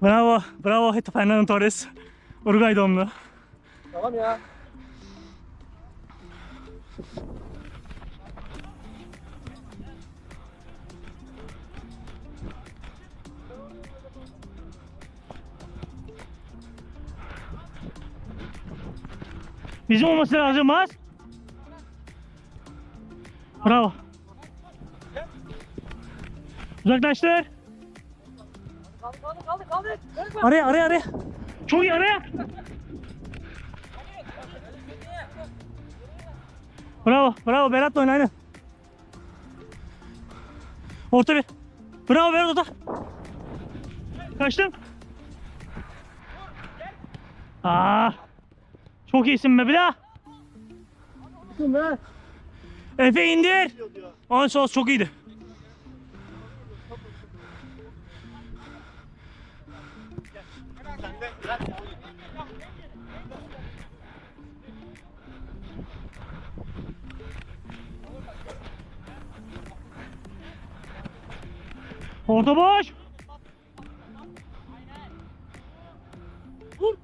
Bravo. Bravo Fernando Torres. Uruguay doğumlu. Tamam ya. Bizim olması lazım Maz. Bravo. Uzaklaştır. Kaldı kaldı kaldı kaldı. Araya araya araya. Çok iyi araya. Bravo. Bravo. Berat'la oyna aynen. Orta bir. Bravo Berat orta. Kaçtım. Aa. Çok iyisin be bir daha. Efe indir. Aa sos çok iyiydi. Orta boş. Vur.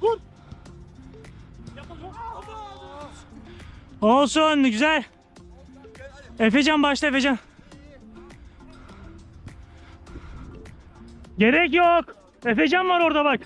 Vur. Olsun güzel. Efecan başla Efecan. Gerek yok. Efecan var orada bak.